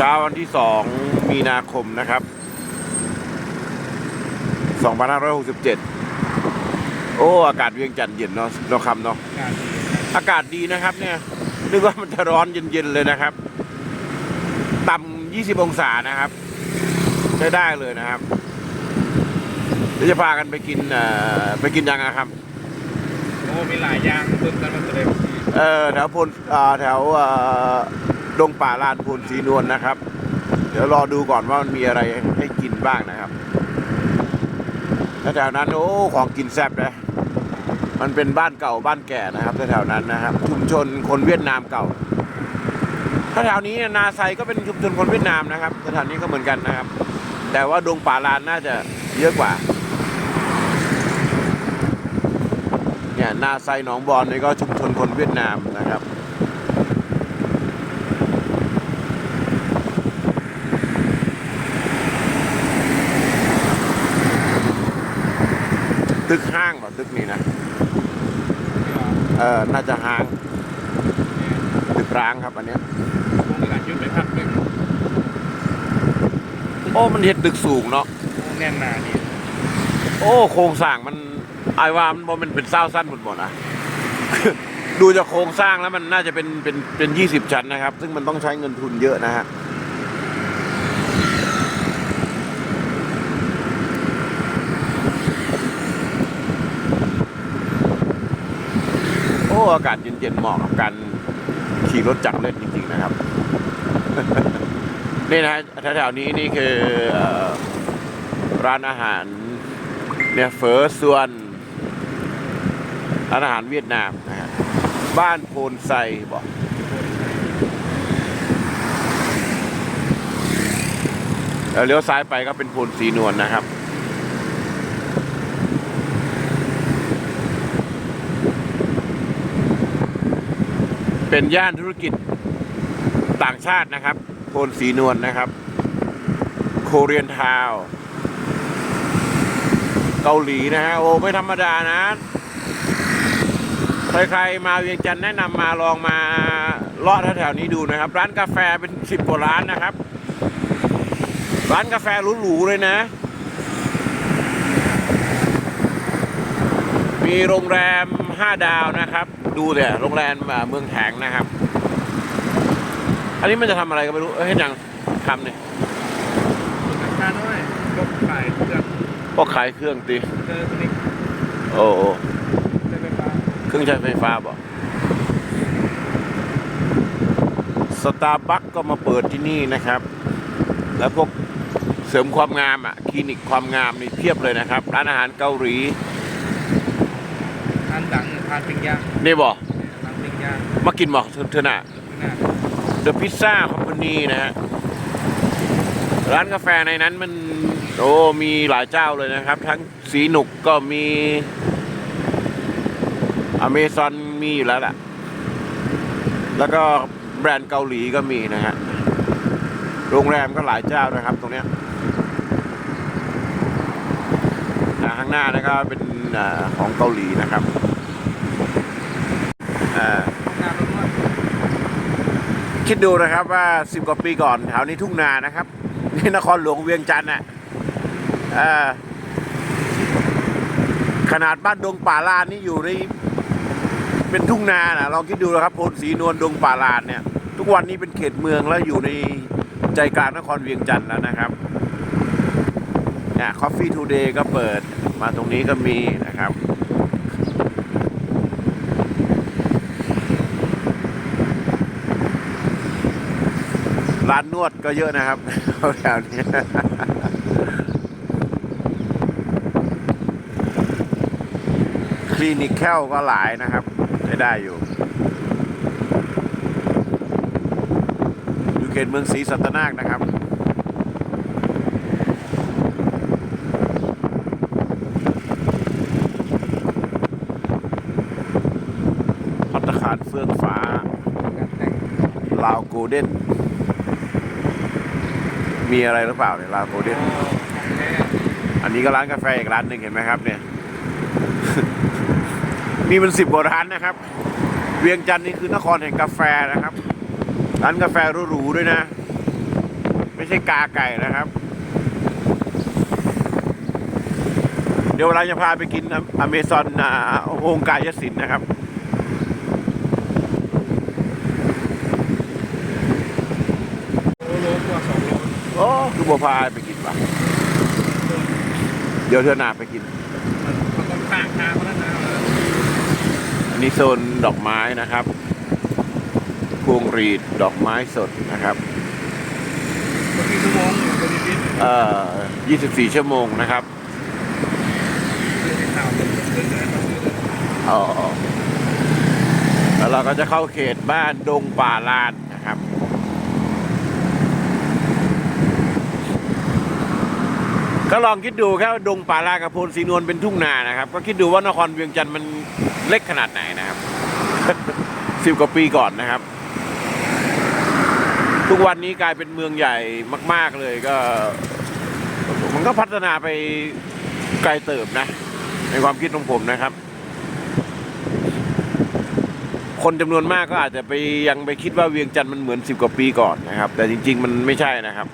เช้าวันที่สองมีนาคมนะครับ 2567 โอ้ อากาศเวียงจันทร์เย็นเนาะเราคำเนาะ อากาศดีนะครับเนี่ย นึกว่ามันจะร้อนเย็นๆเลยนะครับ ต่ำ20 องศานะครับใช้ได้เลยนะครับเดี๋ยวจะพากันไปกินเอ่อไปกินยังนะครับโอ้มีหลายอย่างตึกกันมาเลยเออแถวพลอ่าแถวเอ่อ ดงป่าลานพลสีนวลนะครับ เดี๋ยวรอดูก่อนว่ามันมีอะไรให้กินบ้างนะครับแล้วแถวนั้นโอ้ของกินแซ่บนะมันเป็นบ้านเก่าบ้านแก่นะครับแถวๆนั้นนะครับ ชุมชนคนเวียดนามเก่าถ้าแถวนี้นาไซก็เป็นชุมชนคนเวียดนามนะครับแถวนี้ก็เหมือนกันนะครับ แต่ว่าดงป่าลานน่าจะเยอะกว่าเนี่ยนาไซหนองบอนนี่ก็ชุมชนคนเวียดนามนะครับ ตึกห้างป่ะตึกนี้นะเออน่าจะห้างตึกร้างครับอันเนี้ยวงหลายยุดไปพักหนึ่งโอ้มันเห็ดตึกสูงเนาะแน่นหนาดีโอ้โครงสร้างมันไอายว่ามันบ่มันเป็นเศร้าสั้นหมดหมดนะดูจากโครงสร้างแล้วมันน่าจะเป็นเป็นเป็นยี่สิบชั้นนะครับ ซึ่งมันต้องใช้เงินทุนเยอะนะฮะ อ้อากาศเย็นๆเหมาะกับการขี่รถจักรเล่นจริงๆนะครับ นี่นะแถวๆนี้นี่คืออร้านอาหารเนี่ยเฟอส่วนร้านอาหารเวียดนามนะฮะบ้านโพนไซบอกแล้วเลี้ยวซ้ายไปก็เป็นโพนสีนวลนะครับ เป็นย่านธุรกิจต่างชาตินะครับโพนสีนวลนะครับ โคเรียนทาวเกาหลีนะฮะโอ้ไม่ธรรมดานะ ใครๆมาเวียงจันทร์แนะนำมาลองมาเลาะแถวๆนี้ดูนะครับ ร้านกาแฟเป็นสิบกว่าร้านนะครับ ร้านกาแฟหรูๆเลยนะ มีโรงแรมห้าดาวนะครับ ดูเนี่ยโรงแรมอ่าเมืองแถงนะครับ อันนี้มันจะทำอะไรก็ไม่รู้ เอ้ยเห็นยังทำเนี่ยราคาน้อยก็ขายเครื่องก็ขายเครื่องตีเจอตัวนี้โอ้โหเจอไฟฟ้าเครื่องใช้ไฟฟ้าบ่สตาร์บัคก็มาเปิดที่นี่นะครับ แล้วพวกเสริมความงามอะ คลินิกความงามนี่เพียบเลยนะครับ ร้านอาหารเกาหลี ทานดังทานปิ้งย่างนี่บ่ทานปิ้งย่างมากินบ่เธอหน่ะหน้า The Pizza Company นะฮะ ร้านกาแฟในนั้นมันโอ้มีหลายเจ้าเลยนะครับ ทั้งสีหนุกก็มีอเมซอนมีอยู่แล้วล่ะแล้วก็แบรนด์เกาหลีก็มีนะฮะ โรงแรมก็หลายเจ้านะครับตรงเนี้ยอ่าข้างหน้านะครับเป็นอาของเกาหลีนะครับอ่า หน้ารถว่า คิดดูนะครับว่าสิบกว่าปีก่อนแถวนี้ทุ่งนานะครับนี่นครหลวงเวียงจันทร์น่ะขนาดบ้านดงป่าลานนี่อยู่ในเป็นทุ่งนานะลองคิดดูนะครับโพนสีนวลดงป่าลานเนี่ย ทุกวันนี้เป็นเขตเมืองแล้วอยู่ในใจกลางนครเวียงจันทร์แล้วนะครับเนี่ย Coffee Today ก็เปิดมาตรงนี้ก็มีนะครับ ร้านนวดก็เยอะนะครับแถวนี้คลินิกแคลก็หลายนะครับใช้ได้อยู่อยู่เขตเมืองศรีสัตนาคนะครับพัตตาคารเฟื่องฟ้าการแต่งลาวโกลเด้น มีอะไรหรือเปล่าเนี่ยลาโกลเด้นแม่อันนี้ก็ร้านกาแฟอีกร้านหนึ่งเห็นไหมครับเนี่ยมีเป็นสิบกว่าร้านนะครับ เวียงจันทร์นี่คือนครแห่งกาแฟนะครับ ร้านกาแฟหรูๆด้วยนะ ไม่ใช่กาไก่นะครับ เดี๋ยวเราจะพาไปกินอเมซอนโฮงกายสินนะครับ โลโลกว่าสองโล โอ้ คือบัวพาไปกินปะเดี๋ยวเธอหนาไปกินมันต้องข้างทางเพราะนั้นนะอันนี้โซนดอกไม้นะครับพวงรีดดอกไม้สดนะครับบางทีชั่วโมงอยู่บางทีนิดเอ่อ24 ชั่วโมงนะครับอ๋อแล้วเราก็จะเข้าเขตบ้านดงป่าลานนะครับ ก็ลองคิดดูแค่ว่าดงป่าลากับโพนสีนวลเป็นทุ่งนานะครับ ก็คิดดูว่านครเวียงจันทร์มันเล็กขนาดไหนนะครับสิบกว่าปีก่อนนะครับ ทุกวันนี้กลายเป็นเมืองใหญ่มาก ๆเลยก็ มันก็พัฒนาไปไกลเติบนะ ในความคิดของผมนะครับ คนจำนวนมากก็อาจจะไปยังไปคิดว่าเวียงจันทร์มันเหมือนสิบกว่าปีก่อนนะครับ แต่จริง ๆ มันไม่ใช่นะครับ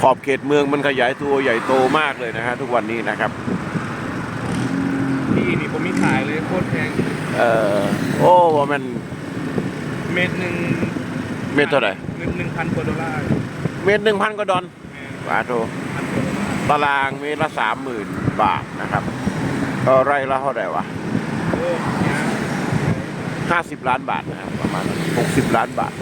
ขอบเขตเมืองมันขยายตัวใหญ่โตมากเลยนะฮะทุกวันนี้นะครับนี่นี่ผมมีขายเลยโคตรแพงเอ่อโอ้ว่ามันเม็ดหนึ่งเมตรเท่าไหร่เงินหนึ่งพันกว่าดอลลาร์เมตรหนึ่งพันกว่าดอลแม่บาทโทพันกว่าดอลลาร์ตารางเมตรละสามหมื่นบาทนะครับก็ไร่ละเท่าไหร่วะโอ้ยาห้าสิบล้านบาทนะครับประมาณหกสิบล้านบาท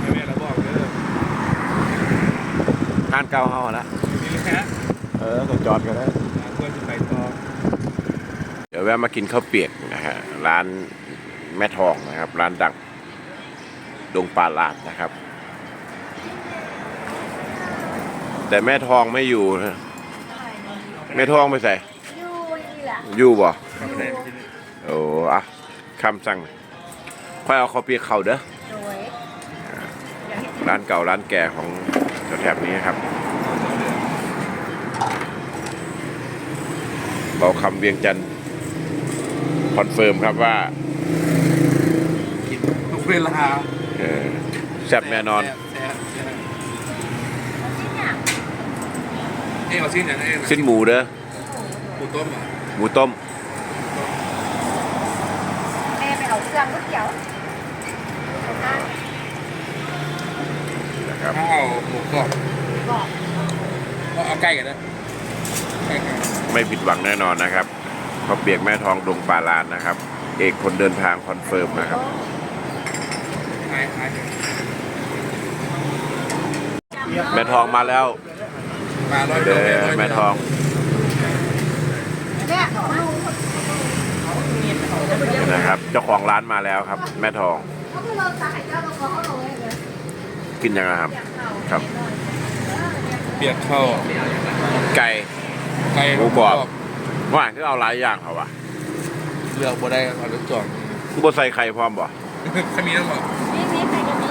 ให้แม่เราบอกเด้องาน เก่าเฮาละนี่เลยฮะเออก็จอดกันแล้วควรจะไปต่อเดี๋ยวแวะมากินข้าวเปียกนะฮะร้านแม่ทองนะครับ ร้านดังดงปลาลาดนะครับ แต่แม่ทองไม่อยู่นะแม่ทองไปใส่อยู่นี่แหละอยู่บ่ครับแม่ที่นี่โอ้อะคำสั่งค่อยเอาข้าวเปียกเข่าเด้อโดยร้านเก่าร้านแก่ของแถบนี้ครับ เราคำเวียงจันทร์คอนเฟิร์มครับว่ากินทุกเวลาเออแซ่บแน่นอน แซ่บแซ่บแซ่บที่เนี่ยเอ้ยเอาชิ้นอย่างเอ้ยสิ้นหมูเด้อปูต้มเหรอะหมูต้ม แม่ไปเอาเครื่องก๋วยเตี๋ยวเอาข้าวนะครับถ้าเอาหมูกรอบบอกเอาเอาไก่กันนะ ไก่กันไม่ผิดหวังแน่นอนนะครับข้าวเปียกแม่ทองดงปลาลานนะครับ เอกคนเดินทางคอนเฟิร์มนะครับคล้ายคล้ายแม่ทองมาแล้วมาร้อยเด้เดียวอแม่ทองเนี่ยลุงนะครับ เจ้าของร้านมาแล้วครับ แม่ทองเขาคือเราจ่ายเจ้าเราเขาเอาเลยเลยกินยังไงครับ ครับ เปียกข้าวไก่ ไก่หมูกรอบ ว่าคือเอาหลายอย่างเขาวะเลือกบ่ได้เอาเลือกจองคือบใส่ไข่พร้อมบ่ถ้ามีต้องบอกนี่นี่ใครจะมี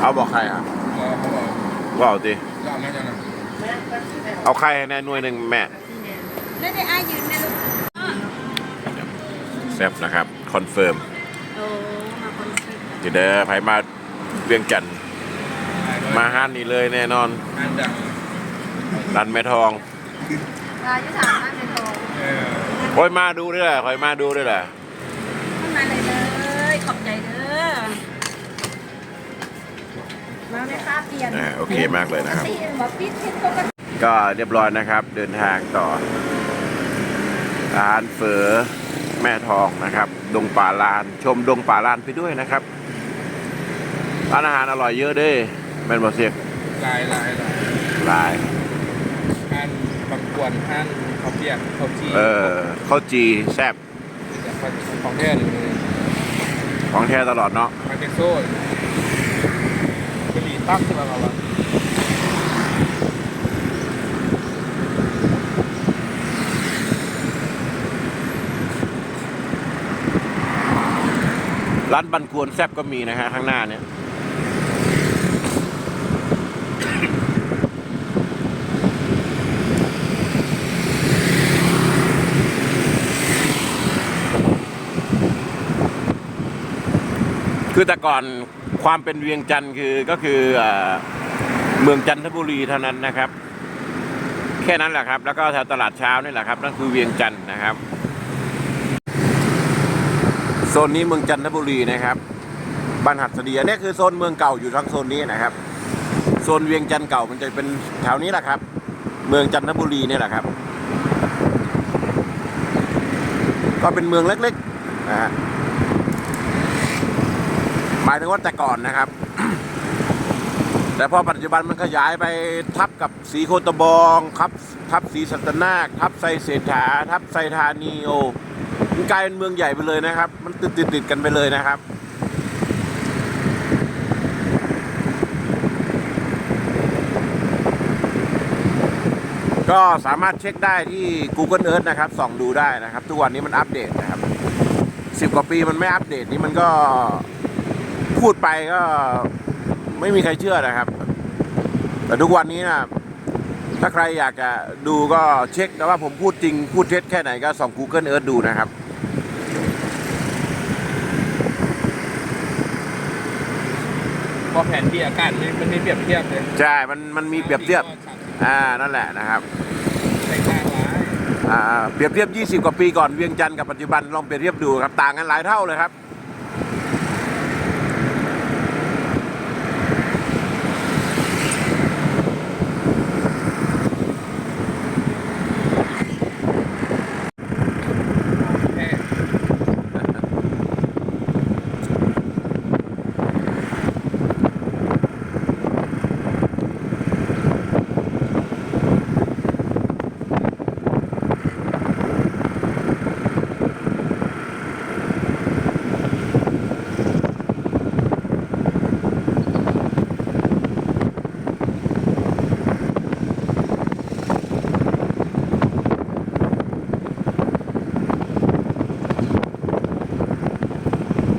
เอาบอกไข่อะก็เขาบอกว่าเอาดิก็เอาแม่จังนะเอาไข่ให้แน่หน่วยหนึ่งแม่ไม่ได้อายืนนะลูกแซ่บนะครับ คอนเฟิร์มโอ้มาคนคิดเดี๋ยวเด้อไผมาเวียงจันทร์มาห้านนี่เลยแน่นอนอันดังร้านแม่ทอง ลายที่สามห้าเป็นโตเออคอยมาดูด้วยแหละคอยมาดูด้วยแหละขึ้นมาเลยเลยขอบใจเด้อมาไหมคะเปลี่ยนอ่าโอเคมากเลยนะครับตีนบอกปิดทิศปกติก็เรียบร้อยนะครับ เดินทางต่อ ร้านเฝอแม่ทองนะครับ ดงป่าลาน ชมดงป่าลานไปด้วยนะครับ ร้านอาหารอร่อยเยอะเด้แม่นบ่เสียกลายลายลาย หลายท่าน บางกวนท่านเขาเปียกเขาจีเออข้าวจีแซ่บของแท้เลยของแท้ตลอดเนาะมันเป็นโซ่กะหรี่ตั้งขึ้นมาแล้วร้านบันกวนแซ่บก็มีนะฮะข้างหน้าเนี่ย คือแต่ก่อนความเป็นเวียงจันทร์คือก็คือเอ่อเมืองจันทบุรีเท่านั้นนะครับ แค่นั้นแหละครับ แล้วก็แถวตลาดเช้านี่แหละครับนั่นคือเวียงจันทร์นะครับโซนนี้เมืองจันทบุรีนะครับบ้านหัดสดีอันนี้คือโซนเมืองเก่าอยู่ทั้งโซนนี้นะครับโซนเวียงจันทร์เก่ามันจะเป็นแถวนี้แหละครับ เมืองจันทบุรีนี่แหละครับ ก็เป็นเมืองเล็กๆนะฮะ หมายถึงว่าแต่ก่อนนะครับ แต่พอปัจจุบันมันขยายไปทับกับสีโคตบองทับทับสีสัตนาคทับไซเศรษฐา ทับไซธานีโอมันกลายเป็นเมืองใหญ่ไปเลยนะครับ มันติดติดติดกันไปเลยนะครับก็สามารถเช็คได้ที่ Google Earth นะครับส่องดูได้นะครับ ทุกวันนี้มันอัปเดตนะครับสิบกว่าปีมันไม่อัปเดตนี่มันก็ พูดไปก็ไม่มีใครเชื่อนะครับ แต่ทุกวันนี้นะถ้าใครอยากจะดูก็เช็คนะว่าผมพูดจริงพูดเท็จแค่ไหนก็ส่อง Google Earth ดูนะครับพอแผนที่อากาศมันมันมีเปรียบเทียบเลยใช่ มันมันมีเปรียบเทียบ อ่า นั่นแหละนะครับในทางร้ายอ่า เปรียบเทียบ 20 กว่าปีก่อนเวียงจันทร์กับปัจจุบันลองเปรียบเทียบดูครับ ต่างกันหลายเท่าเลยครับ แค่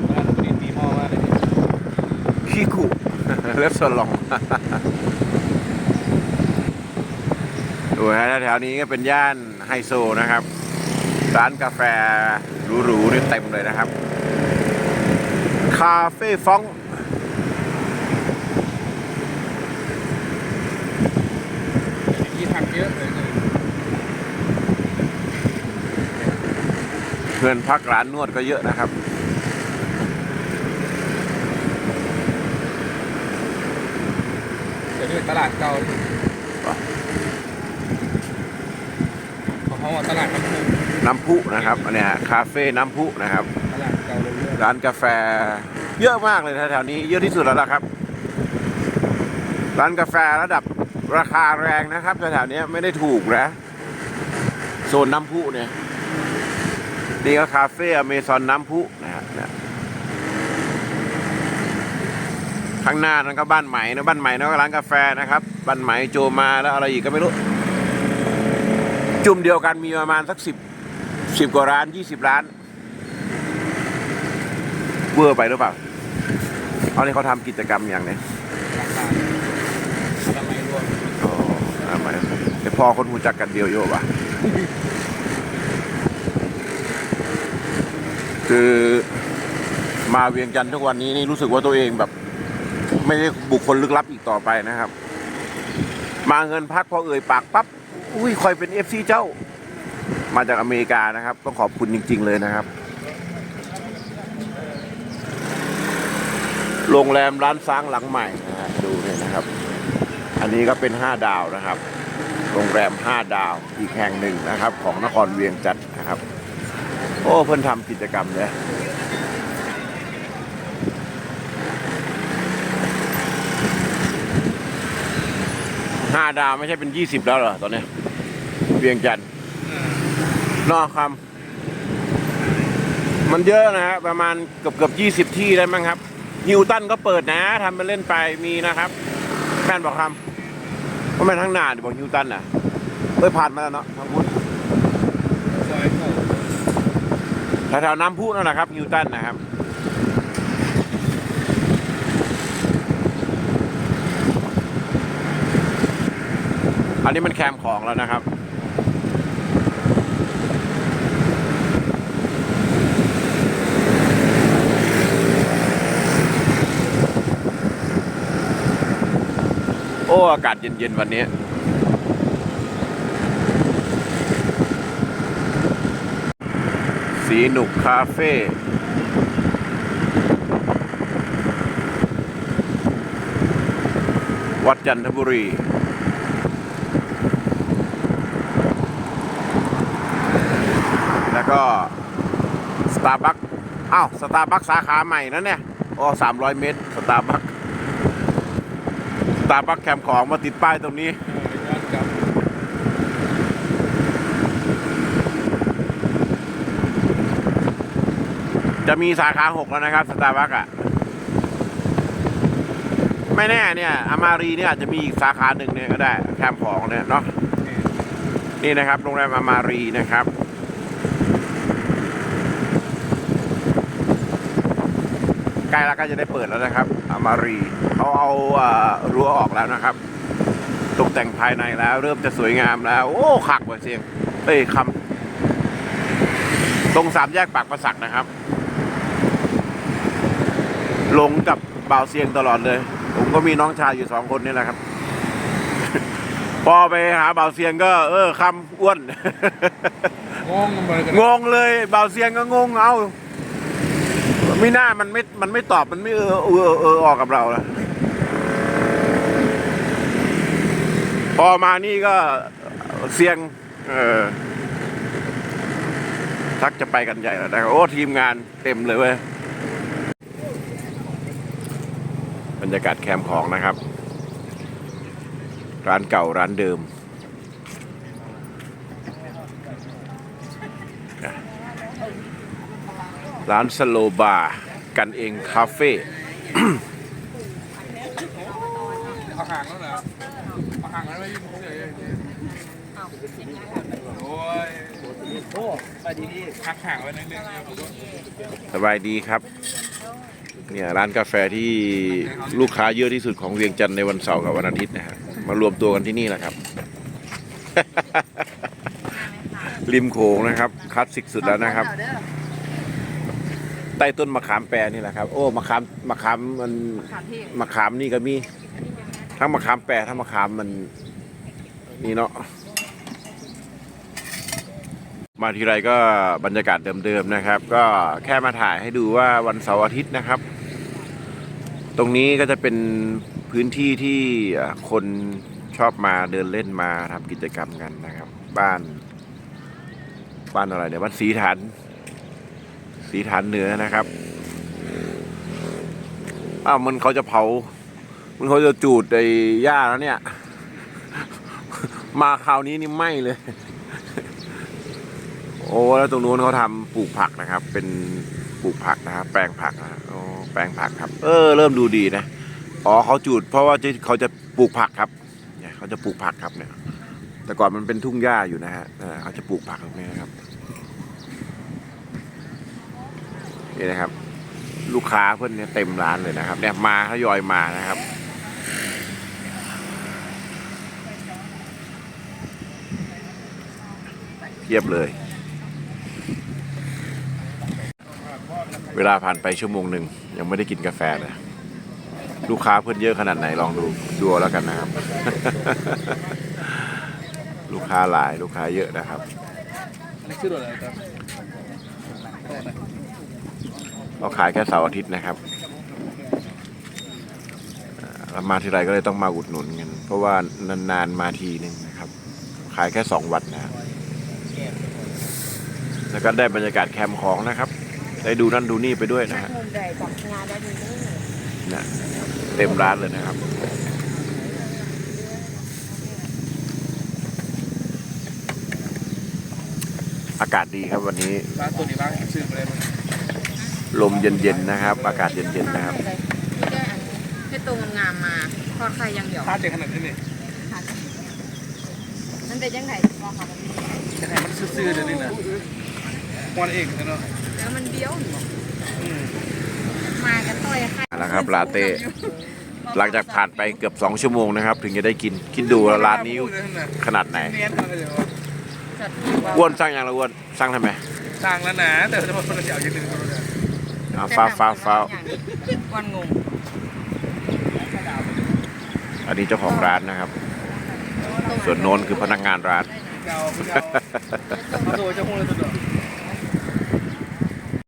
ว่าตัวนี้ตีหม้อว่าเลย ขี้คุ เล็บสลองดูฮะแถวนี้ก็เป็นย่านไฮโซนะครับ ร้านกาแฟหรูๆนี่เต็มเลยนะครับ คาเฟ่ฟองเพื่อนพักร้านนวดก็เยอะนะครับ เดี๋ยวนี้เป็น ตลาดเก่าของเขาว่าตลาดน้ำพุน้ำพุนะครับอันเนี้ยคาเฟ่น้ำพุนะครับ ตลาดเก่าเลยเรื่อยร้านกาแฟเยอะมากเลยแถวๆนี้เยอะที่สุดแล้วล่ะครับ ร้านกาแฟระดับราคาแรงนะครับแถวๆนี้ไม่ได้ถูกนะโซนน้ำพุเนี่ยนี่ก็คาเฟ่อเมซอนน้ำพุนะฮะเนี่ย ข้างหน้านั้นก็บ้านใหม่นะบ้านใหม่นะก็ร้านกาแฟนะครับบ้านใหม่โจมาแล้วอะไรอีกก็ไม่รู้ จุ่มเดียวกันมีประมาณสักสิบสิบกว่าร้านยี่สิบร้านเวอร์ไปหรือเปล่าเอานี่เขาทำกิจกรรมอย่างเนี้ยราคาทำไรวมอ๋อทำไมแต่พอคนหูจักกันเดียวโยวะคือมาเวียงจันทร์ทุกวันนี้นี่รู้สึกว่าตัวเองแบบ ไม่ใช่บุคคลลึกลับอีกต่อไปนะครับ มาเงินพักพอเอ่ยปากปั๊บอุ้ยคอยเป็นเอฟซีเจ้า มาจากอเมริกานะครับ ต้องขอบคุณจริง ๆ เลยนะครับ โรงแรมร้านซ้างหลังใหม่นะฮะดูเนี่ยนะครับ อันนี้ก็เป็นห้าดาวนะครับ โรงแรมห้าดาวอีกแห่งหนึ่งนะครับ ของนครเวียงจันทร์นะครับ โอ้เพิ่นทำกิจกรรมเลย ห้าดาวไม่ใช่เป็นยี่สิบแล้วเหรอตอนเนี้ยเวียงจันทร์นอกคำมันเยอะนะฮะประมาณเกือบเกือบยี่สิบที่ได้มั้งครับฮิวตันก็เปิดนะทำมาเล่นไปมีนะครับแม่นบอกคำว่าแม่นทั้งหนาดิบอกฮิวตันน่ะเอ้ยผ่านมาแล้วเนาะทางพุทธซอยเก่าแถวๆน้ำพุนั่นแหละครับฮิวตันนะครับาวนี้มันแคมของแล้วนะครับ โอ้ อากาศเย็นๆ วันนี้สีหนุกคาเฟ่วัดจันทบุรีาร์บัคอ้าวสตาร์บัคสาขาใหม่นะเนี่ยอ๋อสามร้อยเมตรสตาร์บัคสตาร์บัคแคมป์ของมาติดป้ายตรงนี้ย้อนกลับจะมีสาขาหกแล้วนะครับสตาร์บัคอะไม่แน่เนี่ยอามารีเนี่ยอาจจะมีอีกสาขาหนึ่งเนี่ยก็ได้แคมป์ของเนี่ยเนาะนี่นะครับโรงแรมอามารีนะครับ ใกล้แล้วก็จะได้เปิดแล้วนะครับอามารีเขาเอาเอ่อรั้วออกแล้วนะครับ ตกแต่งภายในแล้ว เริ่มจะสวยงามแล้ว โอ้ขักว่ะเสียงเอ้ยคำตรงสามแยกปากประสักนะครับ ลงกับบ่าวเซียงตลอดเลย ผมก็มีน้องชายอยู่สองคนนี่แหละครับ พอไปหาบ่าวเซียงก็ เออคำอ้วนงงกันไปกันงงเลยบ่าวเซียงก็งงเอา ไม่น่ามันไม่มันไม่ตอบมันไม่เออเออเออออกกับเราละพอมานี่ก็เสียง เออทักจะไปกันใหญ่แล้วนะครับโอ้ทีมงานเต็มเลยเว้ยบรรยากาศแคมป์ของนะครับ ร้านเก่าร้านเดิม ร้านสโลบาร์กันเองคาเฟ่เอาห่างแล้วเหรอเอาห่างแล้วไม่ยุ่งเฉยโอ้ยโอ้ไปดีพี่หักห่างไว้นิดนึงนะผมว่าสบายดีครับ เนี่ยร้านกาแฟที่ลูกค้าเยอะที่สุดของเวียงจันทร์ในวันเสาร์กับวันอาทิตย์นะฮะมารวมตัวกันที่นี่แหละครับ ริมโขงนะครับคลาสสิกสุดแล้วนะครับ ใต้ต้นมะขามแปรนี่แหละครับ โอ้มะขามมะขามมันขามเทพมะขามนี่ก็มี ทั้งมะขามแปรทั้งมะขามมันนี่เนาะมาทีไรก็บรรยากาศเดิมๆนะครับ ก็แค่มาถ่ายให้ดูว่าวันเสาร์อาทิตย์นะครับ ตรงนี้ก็จะเป็นพื้นที่ที่เอ่อคนชอบมาเดินเล่นมาทำกิจกรรมกันนะครับ บ้าน บ้านอะไรเนี่ยบ้านสีฐาน สีฐานเหนือนะครับอ้าวมันเขาจะเผา มันเขาจะจูดไอ้หญ้าแล้วเนี่ย มาคราวนี้นี่ไหม้เลย โอ้แล้วตรงนู้นเขาทำปลูกผักนะครับ เป็นปลูกผักนะครับแปลงผักนะโอ้แปลงผักครับ เออ เริ่มดูดีนะอ๋อเขาจูด เพราะว่าจะเขาจะปลูกผักครับเนี่ยเขาจะปลูกผักครับเนี่ย แต่ก่อนมันเป็นทุ่งหญ้าอยู่นะฮะเออเขาจะปลูกผักตรงนี้นะครับ นี่นะครับ ลูกค้าเพื่อนเนี่ยเต็มร้านเลยนะครับ เนี่ยมาทยอยมานะครับเทียบเลย เวลาผ่านไปชั่วโมงหนึ่งยังไม่ได้กินกาแฟเลยลูกค้าเพื่อนเยอะขนาดไหนลองดูดูแล้วกันนะครับ ลูกค้าหลายลูกค้าเยอะนะครับอันนี้ชื่ออะไรครับ เราขายแค่เสาร์อาทิตย์นะครับเรามาทีไรก็เลยต้องมาอุดหนุนกันเพราะว่านานๆมาทีหนึ่งนะครับ ขายแค่สองวันนะแล้วก็ได้บรรยากาศแคมป์ของนะครับ ได้ดูนั่นดูนี่ไปด้วยนะฮะนะเต็มร้านเลยนะครับอากาศดีครับวันนี้ร้านตัวนี้ร้านชื่ออะไรบ้าง ลมเย็นๆนะครับ อากาศเย็นๆนะครับนี่ได้อันให้ตัวงามๆมาทอดไข่อยังเดียวค่าเจ๋งขนาดนี้นี่มันเป็นยังไงบอกค่ะมันจะให้มันซื่อๆเดี๋ยวนี้นะวันเอกนะเนาะแล้วมันเบี้ยวอยู่อืมมากันต่อยไข่เอาละครับลาเต้หลังจากผ่านไปเกือบสองชั่วโมงนะครับ ถึงจะได้กินคิดดูว่าร้านนี้ขนาดไหนเนียนขนาดไหนวะจัดอ้วนสร้างยังละอ้วนสร้างทำไมสร้างแล้วนะแต่จะมาคนละเดียวยืน อาฟ้าฟ้าฟ้าวันงงอันนี้เจ้าของร้านนะครับ ส่วนโน้นคือพนักงานร้านเก่าเก่าตัวจะคงเลยตัวเดียว